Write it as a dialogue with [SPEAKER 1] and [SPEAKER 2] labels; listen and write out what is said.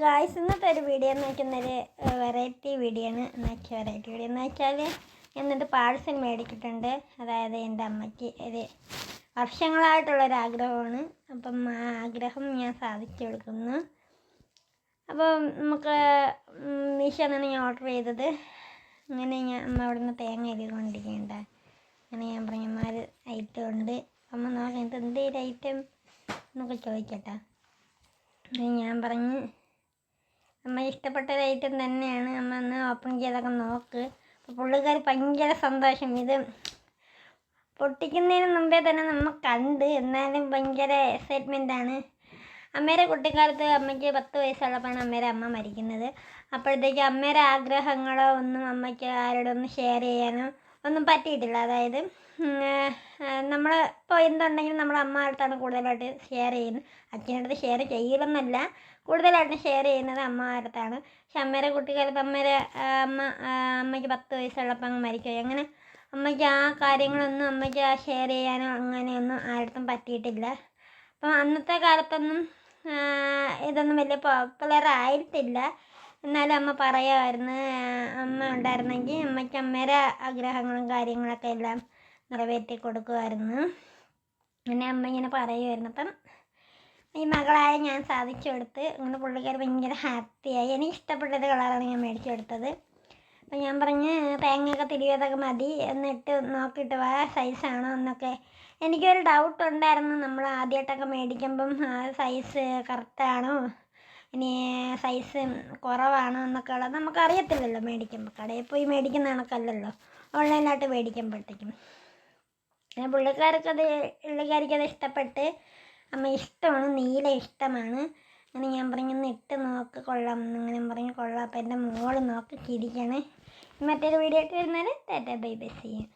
[SPEAKER 1] Guys ഇന്നത്തെ ഒരു video എന്ന് വെക്കുന്നൊരു വെറൈറ്റി വീഡിയോ ആണ്. എന്ന് വെച്ചാൽ വെറൈറ്റി വീഡിയോ എന്ന് വെച്ചാൽ എന്നിട്ട് പാഴ്സൽ മേടിച്ചിട്ടുണ്ട് അതായത് എന്റെ അമ്മയ്ക്ക് ഒരു വർഷങ്ങളായിട്ടുള്ളൊരു ആഗ്രഹമാണ് അപ്പം ആ ആഗ്രഹം ഞാൻ സാധിച്ചു കൊടുക്കുന്നു. അപ്പം നമുക്ക് മീഷോ എന്നാണ് ഞാൻ ഓർഡർ ചെയ്തത്. അങ്ങനെ ഞാൻ അമ്മ അവിടെ നിന്ന് തേങ്ങ എഴുതിക്കൊണ്ടിരിക്കേണ്ട അങ്ങനെ ഞാൻ പറഞ്ഞു അമ്മ ഒരു ഐറ്റം ഉണ്ട്. അമ്മ നോക്കാം ഇത് എന്തേലും ഐറ്റം എന്നൊക്കെ ചോദിക്കട്ടെ. ഞാൻ പറഞ്ഞ് അമ്മ ഇഷ്ടപ്പെട്ട ഒരു ഐറ്റം തന്നെയാണ്. അമ്മ ഒന്ന് ഓപ്പൺ ചെയ്തൊക്കെ നോക്ക്. അപ്പോൾ പുള്ളിക്കാർ ഭയങ്കര സന്തോഷം. ഇത് പൊട്ടിക്കുന്നതിന് മുമ്പേ തന്നെ നമ്മൾ കണ്ട് എന്നാലും ഭയങ്കര എക്സൈറ്റ്മെന്റ് ആണ്. അമ്മയുടെ കുട്ടിക്കാലത്ത് അമ്മയ്ക്ക് പത്ത് വയസ്സുള്ളപ്പോഴാണ് അമ്മയുടെ അമ്മ മരിക്കുന്നത്. അപ്പോഴത്തേക്ക് അമ്മയുടെ ആഗ്രഹങ്ങളോ ഒന്നും അമ്മയ്ക്ക് ആരോടൊന്നും ഷെയർ ചെയ്യാനോ ഒന്നും പറ്റിയിട്ടില്ല. അതായത് നമ്മൾ ഇപ്പോൾ എന്തുണ്ടെങ്കിലും നമ്മൾ അമ്മ അടുത്താണ് കൂടുതലായിട്ട് ഷെയർ ചെയ്യുന്നത്. അച്ഛന്റെ അടുത്ത് ഷെയർ ചെയ്യില്ലെന്നല്ല കൂടുതലായിട്ട് ഷെയർ ചെയ്യുന്നത് അമ്മ അടുത്താണ്. പക്ഷെ അമ്മയുടെ കുട്ടിക്കാലത്ത് അമ്മയുടെ അമ്മ അമ്മയ്ക്ക് പത്ത് വയസ്സുള്ളപ്പോൾ അങ്ങ് മരിക്കുകയും അങ്ങനെ അമ്മയ്ക്ക് ആ കാര്യങ്ങളൊന്നും അമ്മയ്ക്ക് ഷെയർ ചെയ്യാനോ അങ്ങനെയൊന്നും ആരുടെ പറ്റിയിട്ടില്ല. അപ്പം അന്നത്തെ കാലത്തൊന്നും ഇതൊന്നും വലിയ പോപ്പുലർ ആയിട്ടില്ല. എന്നാലും അമ്മ പറയുമായിരുന്നു അമ്മ ഉണ്ടായിരുന്നെങ്കിൽ അമ്മയ്ക്ക് അമ്മയുടെ ആഗ്രഹങ്ങളും കാര്യങ്ങളൊക്കെ എല്ലാം നിറവേറ്റി കൊടുക്കുമായിരുന്നു അങ്ങനെ അമ്മ ഇങ്ങനെ പറയുമായിരുന്നു അപ്പം ഈ മകളായ ഞാൻ സാധിച്ചു കൊടുത്ത് അങ്ങനെ പുള്ളിക്കാർ ഭയങ്കര ഹാപ്പിയായി എനിക്ക് ഇഷ്ടപ്പെട്ടത് കളറാണ് ഞാൻ മേടിച്ചു കൊടുത്തത്. അപ്പം ഞാൻ പറഞ്ഞ് തേങ്ങയൊക്കെ തിരിയതൊക്കെ മതി എന്നിട്ട് നോക്കിയിട്ട് വാ സൈസാണോ എന്നൊക്കെ. എനിക്കൊരു ഡൗട്ട് ഉണ്ടായിരുന്നു നമ്മൾ ആദ്യമായിട്ടൊക്കെ മേടിക്കുമ്പം സൈസ് കറക്റ്റാണോ ഇനി സൈസ് കുറവാണ് എന്നൊക്കെ ഉള്ളത് നമുക്കറിയത്തില്ലല്ലോ മേടിക്കുമ്പോൾ കടയിൽ പോയി മേടിക്കുന്ന കണക്കല്ലല്ലോ. ഓൺലൈനായിട്ട് മേടിക്കുമ്പോഴത്തേക്കും. പിന്നെ പുള്ളിക്കാർക്ക് അത് ഇഷ്ടപ്പെട്ട് അമ്മ ഇഷ്ടമാണ് നീല ഇഷ്ടമാണ്. അങ്ങനെ ഞാൻ പറഞ്ഞു ഒന്ന് ഇട്ട് നോക്ക് കൊള്ളാം അങ്ങനെ പറഞ്ഞു കൊള്ളാം. അപ്പം എന്റെ മോൾ നോക്ക് ചിരിക്കണേ. മറ്റൊരു വീഡിയോ ആയിട്ട് വരുന്നത് ടാറ്റ ബൈ ബൈ ചെയ്യാം